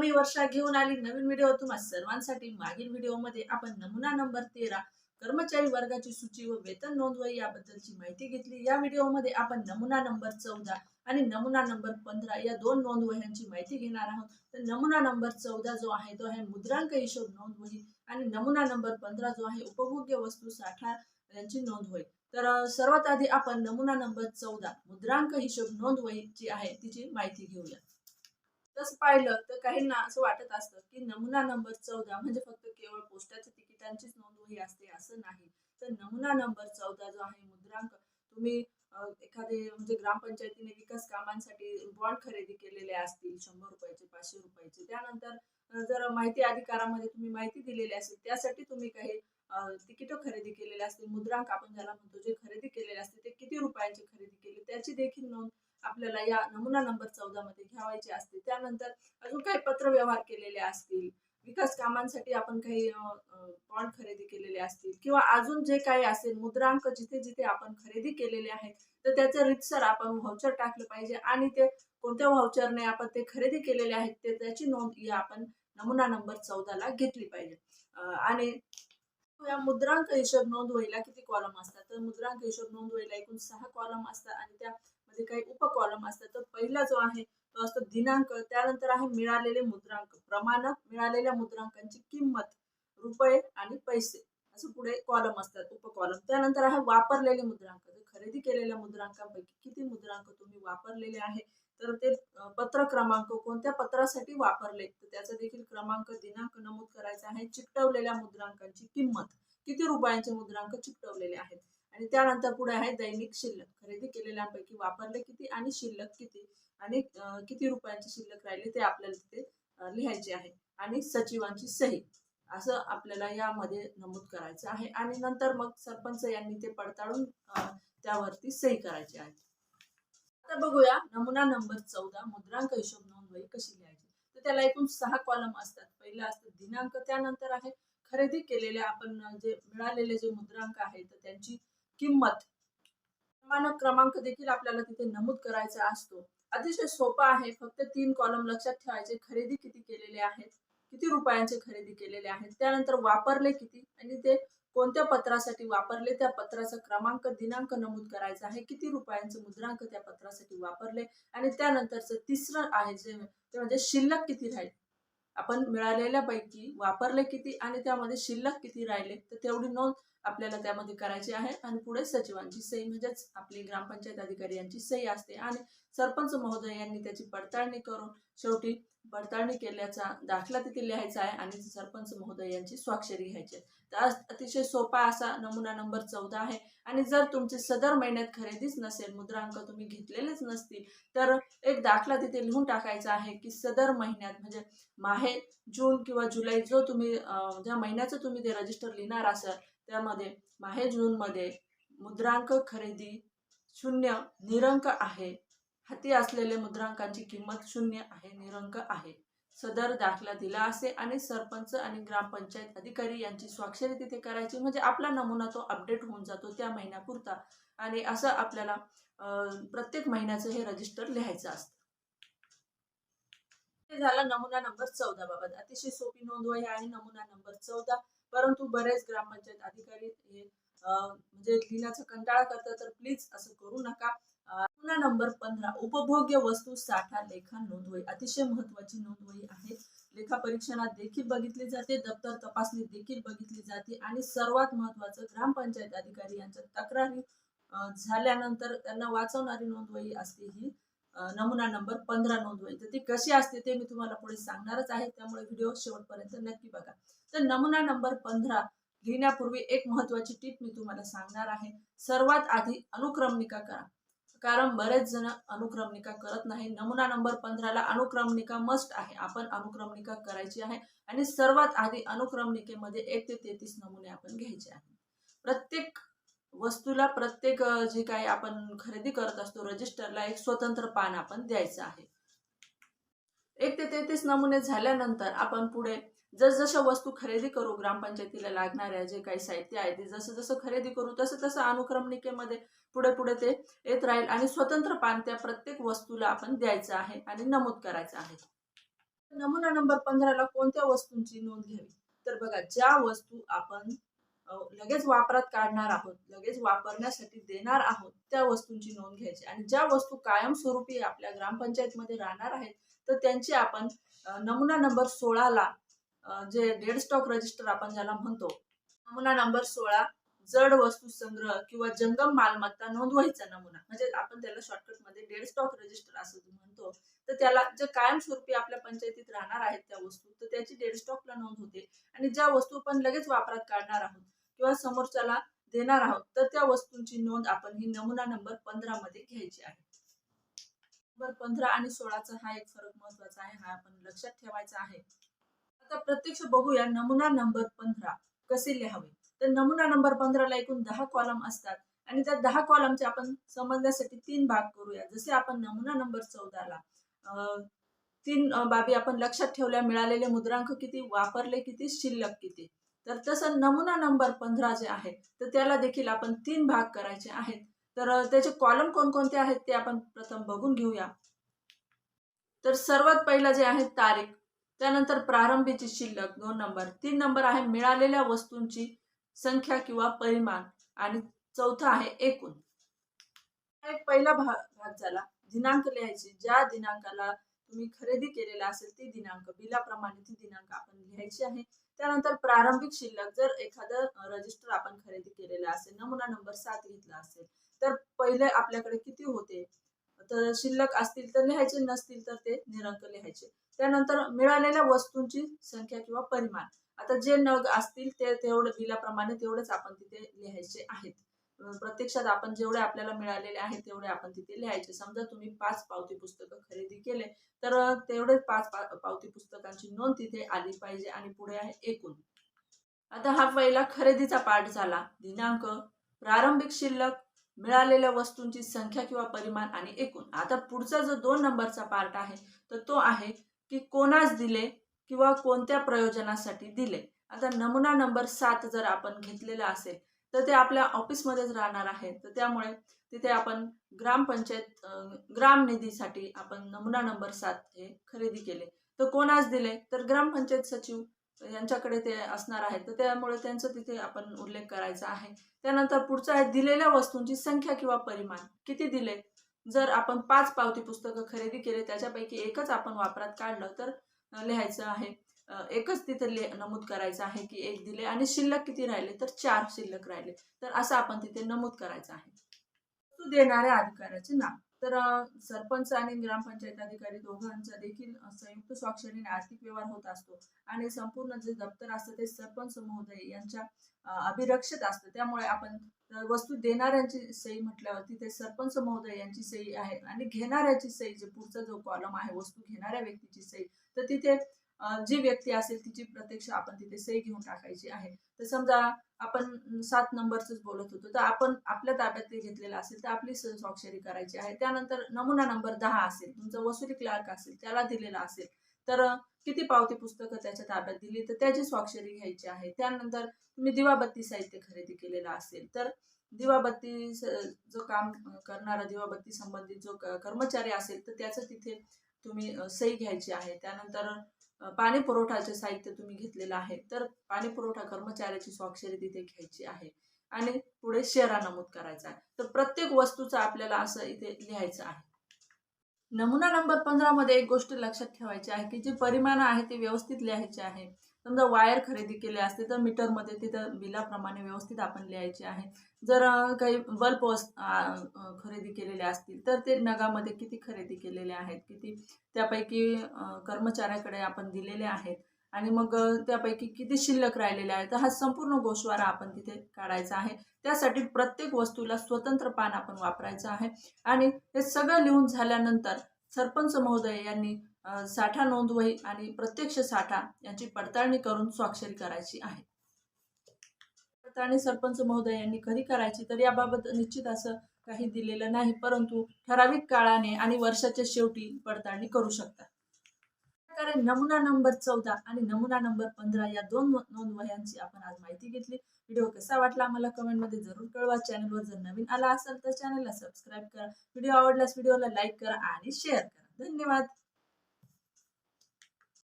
मी वर्षा घेऊन आली नवीन व्हिडिओ तुम्हा सर्वांसाठी. मागील व्हिडिओमध्ये आपण नमुना नंबर तेरा कर्मचारी वर्गाची सूची व वेतन नोंदवही याबद्दलची माहिती घेतली. या व्हिडिओमध्ये आपण नमुना नंबर चौदा आणि नमुना नंबर पंधरा या दोन नोंदवह्यांची माहिती घेणार आहोत. तर नमुना नंबर चौदा जो आहे तो आहे मुद्रांक हिशोब नोंदवही आणि नमुना नंबर पंधरा जो आहे उपभोग्य वस्तू साठा यांची नोंद तर सर्वात आधी आपण नमुना नंबर चौदा मुद्रांक हिशोब नोंदवही जी आहे तिची माहिती घेऊया. तसं पाहिलं तर काहींना असं वाटत असतं की नमुना नंबर चौदा म्हणजे फक्त केवळ पोस्टाच्या तिकिटांचीच नोंदवही असते असं नाही. तर नमुना नंबर चौदा जो आहे मुद्रांक तुम्ही एखादे म्हणजे ग्रामपंचायतीने विकास कामांसाठी बॉन्ड खरेदी केलेले असतील शंभर रुपयाचे पाचशे रुपयाचे त्यानंतर जर माहिती अधिकारामध्ये तुम्ही माहिती दिलेली असेल त्यासाठी तुम्ही काही तिकीटं खरेदी केलेले असतील मुद्रांक आपण ज्याला म्हणतो जे खरेदी केलेले असते ते किती रुपयांची खरेदी केले त्याची देखील नोंद आपल्याला या नमुना नंबर चौदा मध्ये घ्यावायचे असते. त्यानंतर अजून काही पत्र व्यवहार केलेले असतील विकास कामांसाठी आपण काही बॉन्ड खरेदी केलेले असतील किंवा अजून जे काही असेल मुद्रांक जिथे जिथे आपण खरेदी केलेले आहेत तर त्याचं रितसर आपण व्हाउचर टाकलं पाहिजे आणि ते कोणत्या व्हाउचरने आपण ते खरेदी केलेले आहेत ते त्याची नोंद या आपण नमुना नंबर चौदाला घेतली पाहिजे. आणि या मुद्रांक हिशोब नोंद व्हायला किती कॉलम असतात? तर मुद्रांक हिशोब नोंद व्हायला एकूण सहा कॉलम असतात आणि त्या त्यामध्ये काही उपकॉलम असतात तर पहिला जो आहे तो असतो दिनांक. त्यानंतर आहे मिळालेले मुद्रांक. प्रमाणक मिळालेल्या मुद्रांकांची किंमत रुपये आणि पैसे. असं पुढे कॉलम असतात उपकॉलम. त्यानंतर आहे वापरलेले मुद्रांक. तर खरेदी केलेल्या मुद्रांकांपैकी किती मुद्रांक तुम्ही वापरलेले आहे? तर ते पत्र क्रमांक कोणत्या पत्रासाठी वापरले? तर त्याचा देखील क्रमांक दिनांक नमूद करायचा आहे. चिकटवलेल्या मुद्रांकांची किंमत. किती रुपयांचे मुद्रांक चिकटवलेले आहेत? आणि त्यानंतर पुढे आहे दैनिक शिल्लक. खरेदी केलेल्यांपैकी वापरले किती आणि शिल्लक किती? आणि किती रुपयांची शिल्लक राहिली ते आपल्याला तिथे लिहायचे आहे. आणि सचिवांची सही. असं आपल्याला यामध्ये नमूद करायचं आहे. आणि नंतर मग सरपंच यांनी ते पडताळून त्यावरती सही करायची आहे. आता बघूया नमुना नंबर चौदा मुद्रांक हिशोब नोंदवही कशी लिहायची? तर त्याला एकूण सहा कॉलम असतात. पहिलं असतं दिनांक त्यानंतर आहे खरेदी केलेल्या आपण जे मिळालेले जे मुद्रांक आहेत तर त्यांची किंमत. मानक क्रमांक देखील आपल्याला तिथे नमूद करायचा असतो. अतिशय सोपा आहे. फक्त तीन कॉलम लक्षात ठेवायचे. खरेदी किती केलेले आहेत? किती रुपयांचे खरेदी केलेले आहेत? त्यानंतर वापरले किती? आणि ते कोणत्या पत्रासाठी वापरले? त्या पत्राचा क्रमांक दिनांक नमूद करायचा आहे. किती रुपयांचे मुद्रांक त्या पत्रासाठी वापरले? आणि त्यानंतरचं तिसरं आहे जे ते म्हणजे शिल्लक किती राहील? आपण मिळालेल्यापैकी वापरले किती? आणि त्यामध्ये शिल्लक किती राहिले? तर तेवढी नोंद आपल्याला त्यामध्ये करायची आहे. आणि पुढे सचिवांची सही म्हणजेच आपली ग्रामपंचायत अधिकारी यांची सही असते. आणि सरपंच महोदय यांनी त्याची पडताळणी करून शेवटी पडताळणी केल्याचा दाखला तिथे लिहायचा आहे आणि सरपंच महोदय यांची स्वाक्षरी घ्यायची तर अतिशय सोपा असा नमुना नंबर चौदा आहे. आणि जर तुमची सदर महिन्यात खरेदीच नसेल मुद्रांक तुम्ही घेतलेलेच नसतील तर एक दाखला तिथे लिहून टाकायचा आहे की सदर महिन्यात म्हणजे माहे जून किंवा जुलै जो तुम्ही ज्या महिन्याचं तुम्ही ते रजिस्टर लिहिणार असाल त्यामध्ये माहे जूनमध्ये मुद्रांक खरेदी शून्य निरंक आहे. हाती असलेले मुद्रांकांची किंमत शून्य आहे निरंक आहे. सदर दाखला दिला असे आणि सरपंच आणि ग्रामपंचायत अधिकारी यांची स्वाक्षरी तिथे करायची. म्हणजे आपला नमुना तो अपडेट होऊन जातो त्या महिन्यापुरता. आणि असं आपल्याला प्रत्येक महिन्याचं हे रजिस्टर लिहायचं असतं. हे झाला नमुना नंबर चौदा बाबत अतिशय सोपी नोंदवही आहे नमुना नंबर चौदा. परंतु बरेच ग्रामपंचायत अधिकारी हे म्हणजे लिहिण्याचा कंटाळा करतात तर प्लीज असं करू नका. पुन्हा नंबर पंधरा. उपभोग्य वस्तू साठा लेखा नोंदवही अतिशय महत्वाची नोंदवही आहे. लेखा परीक्षणात देखील बघितली जाते. दप्तर तपासणी देखील बघितली जाते. आणि सर्वात महत्वाचं ग्रामपंचायत अधिकारी यांच्या तक्रारी झाल्यानंतर त्यांना वाचवणारी नोंदवही असते ही नमुना नंबर पंधरा नोंदवही तर ती कशी असते ते मी तुम्हाला पुढे सांगणारच आहे. त्यामुळे व्हिडिओ शेवटपर्यंत नक्की बघा. तर नमुना नंबर पंधरा लिहिण्यापूर्वी एक महत्वाची टीप मी तुम्हाला सांगणार आहे. सर्वात आधी अनुक्रमणिका करा. कारण बरेच जण अनुक्रमणिका करत नाही. नमुना नंबर पंधराला अनुक्रमणिका मस्ट आहे. आपण अनुक्रमणिका करायची आहे. आणि सर्वात आधी अनुक्रमणिकेमध्ये एक ते तेहतीस नमुने आपण घ्यायचे आहे प्रत्येक वस्तूला प्रत्येक जे काही आपण खरेदी करत असतो रजिस्टरला एक स्वतंत्र पान आपण द्यायचं आहे. एक ते तेहतीस नमुने झाल्यानंतर आपण पुढे जसजशा वस्तू खरेदी करू ग्रामपंचायतीला लागणाऱ्या जे काही साहित्य आहे ते जसं जसं खरेदी करू तसं तसं अनुक्रमणिकेमध्ये पुढे पुढे ते येत राहील आणि स्वतंत्र पान त्या प्रत्येक वस्तूला आपण द्यायचं आहे आणि नमूद करायचं आहे. नमुना नंबर पंधराला कोणत्या वस्तूंची नोंद घ्यावी? तर बघा ज्या वस्तू आपण लगेच वापरात काढणार आहोत लगेच वापरण्यासाठी देणार आहोत त्या वस्तूंची नोंद घ्यायची. आणि ज्या वस्तू कायमस्वरूपी आपल्या ग्रामपंचायतमध्ये राहणार आहेत तर त्यांची आपण नमुना नंबर सोळाला जे डेड स्टॉक रजिस्टर आपण ज्याला म्हणतो नमुना नंबर सोळा जड वस्तू संग्रह किंवा जंगम मालमत्ता नोंदवायचा नमुना. म्हणजे आपण त्याला शॉर्टकटमध्ये डेड स्टॉक रजिस्टर असं म्हणतो तर त्याला जे कायमस्वरूपी आपल्या पंचायतीत राहणार आहेत त्या वस्तू तर त्याची डेड स्टॉकला नोंद होते. आणि ज्या वस्तू आपण लगेच वापरात काढणार आहोत किंवा समोरच्याला देणार आहोत तर त्या वस्तूंची नोंद आपण ही नमुना नंबर पंधरा मध्ये घ्यायची आहे. नंबर पंधरा आणि सोळाचा हा एक फरक महत्त्वाचा आहे हा आपण लक्षात ठेवायचा आहे. आता प्रत्यक्ष बघूया नमुना नंबर पंधरा कसे लिहावे. तर नमुना नंबर पंधराला एकूण दहा कॉलम असतात आणि त्या दहा कॉलमचे आपण समजण्यासाठी तीन भाग करूया. जसे आपण नमुना नंबर चौदाला अं, तीन बाबी आपण लक्षात ठेवल्या मिळालेले मुद्रांक किती वापरले किती शिल्लक किती. तर तसं नमुना नंबर पंधरा जे आहे तर त्याला देखील आपण तीन भाग करायचे आहेत. तर त्याचे कॉलम कोणकोणते आहेत ते आपण प्रथम बघून घेऊया. तर सर्वात पहिला जे आहे तारीख त्यानंतर प्रारंभीची शिल्लक दोन नंबर. तीन नंबर आहे मिळालेल्या वस्तूंची संख्या किंवा परिमाण. आणि चौथा आहे एकूण. हा एक पहिला भाग भाग झाला. दिनांक लिहायची. ज्या दिनांकाला तुम्ही खरेदी केलेला असेल ती दिनांक बिलाप्रमाणे ती दिनांक आपण लिहायची आहे. त्यानंतर प्रारंभिक शिल्लक जर एखादं रजिस्टर आपण खरेदी केलेलं असेल नमुना नंबर सात घेतला असेल तर पहिले आपल्याकडे किती होते? तर शिल्लक असतील तर लिहायचे नसतील तर ते निरंक लिहायचे. त्यानंतर मिळालेल्या वस्तूंची संख्या किंवा परिमाण. आता जे नग असतील ते तेवढं बिलाप्रमाणे तेवढेच आपण तिथे लिहायचे आहेत. प्रत्यक्षात आपण जेवढे आपल्याला मिळालेले आहे तेवढे आपण तिथे लिहायचे. समजा तुम्ही पाच पावती पुस्तकं खरेदी केले तर तेवढे पाच पावती पुस्तकांची नोंद तिथे आली पाहिजे आणि पुढे आहे एकूण. आता हा पहिला खरेदीचा पाठ झाला. दिनांक प्रारंभिक शिल्लक मिळालेल्या वस्तूंची संख्या किंवा परिमाण आणि एकूण. आता पुढचा जो दोन नंबरचा पार्ट आहे तर तो आहे की कोणास दिले किंवा कोणत्या प्रयोजनासाठी दिले. आता नमुना नंबर सात जर आपण घेतलेला असेल तर ते आपल्या ऑफिसमध्येच राहणार आहे तर त्यामुळे तिथे आपण ग्रामपंचायत ग्राम निधीसाठी आपण नमुना नंबर सात हे खरेदी केले. तर कोणास दिले? तर ग्रामपंचायत सचिव यांच्याकडे ते असणार आहे तर त्यामुळे त्यांचं तिथे आपण उल्लेख करायचा आहे. त्यानंतर पुढचं आहे दिलेल्या वस्तूंची संख्या किंवा परिमाण. किती दिले? जर आपण पाच पावती पुस्तकं खरेदी केले त्याच्यापैकी एकच आपण वापरात काढलं तर लिहायचं आहे एकच तिथे नमूद करायचं आहे की एक दिले आणि शिल्लक किती राहिले तर चार शिल्लक राहिले. तर असं आपण तिथे नमूद करायचं आहे. वस्तू देणाऱ्या अधिकाऱ्याचे नाव. तर सरपंच आणि ग्रामपंचायत अधिकारी दोघांचा देखील संयुक्त स्वाक्षरीने आर्थिक व्यवहार होत असतो. आणि संपूर्ण जे दप्तर असतं ते सरपंच महोदय यांच्या अभिरक्षित असतं. त्यामुळे आपण वस्तू देणाऱ्यांची सही म्हटल्यावर तिथे सरपंच महोदय यांची सही आहे आणि घेणाऱ्याची सही जे पुढचा जो कॉलम आहे वस्तू घेणाऱ्या व्यक्तीची सही तर तिथे जी व्यक्ती असेल तिची प्रत्यक्ष आपण तिथे सही घेऊन टाकायची आहे. तर समजा आपण सात नंबरच बोलत होतो तर आपण आपल्या ताब्यात ते घेतलेलं असेल तर आपली स्वाक्षरी करायची आहे. त्यानंतर नमुना नंबर दहा असेल तुमचा वसुली क्लार्क असेल त्याला दिलेला असेल तर किती पावती पुस्तकं त्याच्या ताब्यात दिली? तर त्याची स्वाक्षरी घ्यायची आहे. त्यानंतर तुम्ही दिवाबत्ती साहित्य खरेदी केलेलं असेल तर दिवाबत्ती जो काम करणारा दिवाबत्ती संबंधित जो कर्मचारी असेल तर त्याचं तिथे तुम्ही सही घ्यायची आहे. त्यानंतर पाणी पुरवठाचे साहित्य तुम्ही घेतलेलं आहे तर पाणी पुरवठा कर्मचाऱ्याची स्वाक्षरी तिथे घ्यायची आहे आणि पुढे शेरा नमूद करायचा आहे. तर प्रत्येक वस्तूचं आपल्याला असं इथे लिहायचं आहे. नमुना नंबर पंधरा मध्ये एक गोष्ट लक्षात ठेवायची आहे की जे परिमाण आहे ते व्यवस्थित लिहायचे आहे. समजा वायर खरेदी केले असते तर मीटरमध्ये तिथं बिलाप्रमाणे व्यवस्थित आपण लिहायचे आहे. जर काही बल्ब खरेदी केलेले असतील तर ते नगामध्ये किती खरेदी केलेले आहेत किती? त्यापैकी कर्मचाऱ्याकडे आपण दिलेले आहेत. आणि मग त्यापैकी किती शिल्लक राहिलेले आहेत? तर हा संपूर्ण गोषवारा आपण तिथे काढायचा आहे. त्यासाठी प्रत्येक वस्तूला स्वतंत्र पान आपण वापरायचं आहे. आणि हे सगळं लिहून झाल्यानंतर सरपंच महोदय यांनी साठा नोंदवही आणि प्रत्यक्ष साठा यांची पडताळणी करून स्वाक्षरी करायची आहे. पडताळणी सरपंच महोदय यांनी कधी करायची तर याबाबत निश्चित असं काही दिलेलं नाही परंतु ठराविक काळाने आणि वर्षाच्या शेवटी पडताळणी करू शकतात. प्रकारे नमुना नंबर चौदा आणि नमुना नंबर पंधरा या दोन नोंदवह्यांची आपण आज माहिती घेतली. व्हिडिओ कसा वाटला आम्हाला कमेंटमध्ये जरूर कळवा. चॅनलवर जर नवीन आला असेल तर चॅनलला सबस्क्राईब करा. व्हिडिओ आवडल्यास व्हिडिओला लाईक करा आणि शेअर करा. धन्यवाद.